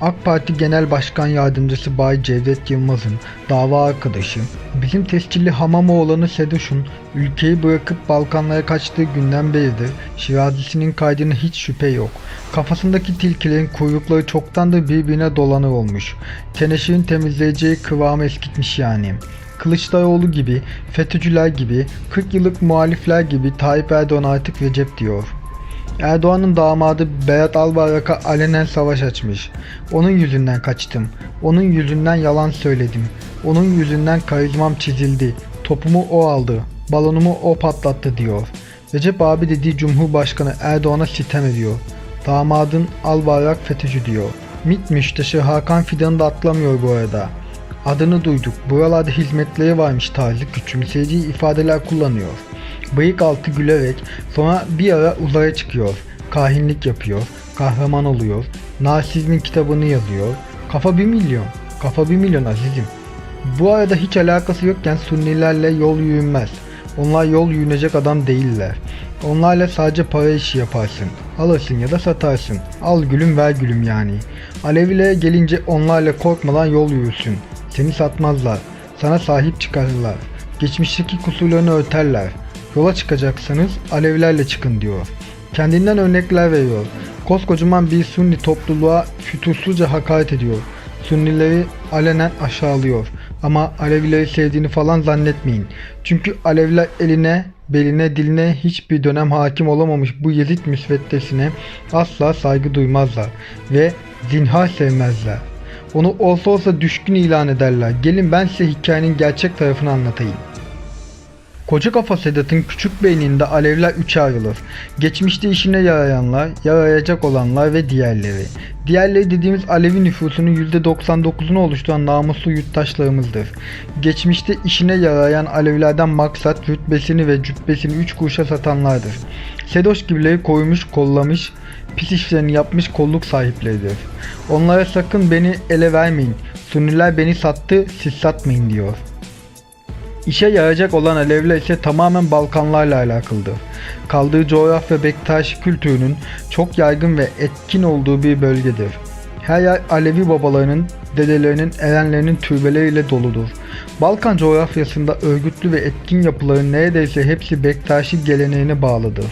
AK Parti Genel Başkan Yardımcısı Bay Cevdet Yılmaz'ın dava arkadaşı, bizim tescilli Hamamoğlan'ı Sedoş'un ülkeyi bırakıp Balkanlara kaçtığı günden beridir Şirazisi'nin kaydına hiç şüphe yok. Kafasındaki tilkilerin kuyrukları çoktandır birbirine dolanır olmuş. Teneşirin temizleyeceği kıvamı eskitmiş yani. Kılıçdaroğlu gibi, FETÖ'cüler gibi, 40 yıllık muhalifler gibi Tayyip Erdoğan artık Recep diyor. Erdoğan'ın damadı Berat Albayrak'a alenen savaş açmış. Onun yüzünden kaçtım. Onun yüzünden yalan söyledim. Onun yüzünden karizmam çizildi. Topumu o aldı. Balonumu o patlattı diyor. Recep abi dediği Cumhurbaşkanı Erdoğan'a sitem ediyor. Damadın Albayrak FETÖ'cü diyor. MİT müşteşi Hakan Fidan'ı da atlamıyor bu arada. Adını duyduk. Buralarda hizmetleri varmış tarzı küçümseyici ifadeler kullanıyor. Bıyık altı gülerek sonra bir ara uzaya çıkıyor. Kahinlik yapıyor. Kahraman oluyor. Narsizmin kitabını yazıyor. Kafa bir milyon. Kafa bir milyon azizim. Bu arada hiç alakası yokken Sunnilerle yol yürünmez. Onlar yol yürünecek adam değiller. Onlarla sadece para işi yaparsın. Alırsın ya da satarsın. Al gülüm ver gülüm yani. Alevilere gelince onlarla korkmadan yol yürürsün. Seni satmazlar. Sana sahip çıkarırlar. Geçmişteki kusurlarını örterler. Yola çıkacaksanız Alevilerle çıkın diyor. Kendinden örnekler veriyor. Koskocaman bir Sunni topluluğa fütursuzca hakaret ediyor. Sunnileri alenen aşağılıyor. Ama Alevileri sevdiğini falan zannetmeyin. Çünkü Aleviler eline, beline, diline hiçbir dönem hakim olamamış bu Yezid müsveddesine asla saygı duymazlar ve zinhar sevmezler. Onu olsa olsa düşkün ilan ederler. Gelin ben size hikayenin gerçek tarafını anlatayım. Koca kafa Sedat'ın küçük beyninde alevler üçe ayrılır. Geçmişte işine yarayanlar, yarayacak olanlar ve diğerleri. Diğerleri dediğimiz Alevi nüfusunun %99'unu oluşturan namuslu yurttaşlarımızdır. Geçmişte işine yarayan Alevilerden maksat rütbesini ve cübbesini 3 kuruşa satanlardır. Sedoş gibileri koymuş, kollamış, pis işlerini yapmış kolluk sahipleridir. Onlara sakın beni ele vermeyin. Sunniler beni sattı, siz satmayın diyor. İşe yarayacak olan Alevler ise tamamen Balkanlarla alakalıdır. Kaldığı coğrafya Bektaşi kültürünün çok yaygın ve etkin olduğu bir bölgedir. Her yer Alevi babalarının, dedelerinin, erenlerinin türbeleriyle doludur. Balkan coğrafyasında örgütlü ve etkin yapıların neredeyse hepsi Bektaşi geleneğine bağlıdır.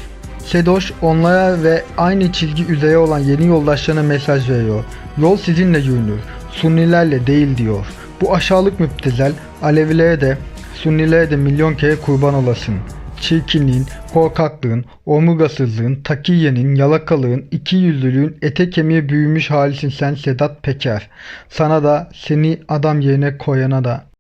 Sedoş onlara ve aynı çizgi üzere olan yeni yoldaşlarına mesaj veriyor. Yol sizinle yürünür, Sunnilerle değil diyor. Bu aşağılık müptezel Alevilere de Sunnilere de milyon kere kurban olasın. Çirkinliğin, korkaklığın, omurgasızlığın, takiyenin, yalakalığın, iki yüzlülüğün ete kemiğe büyümüş halisin sen Sedat Peker. Sana da seni adam yerine koyana da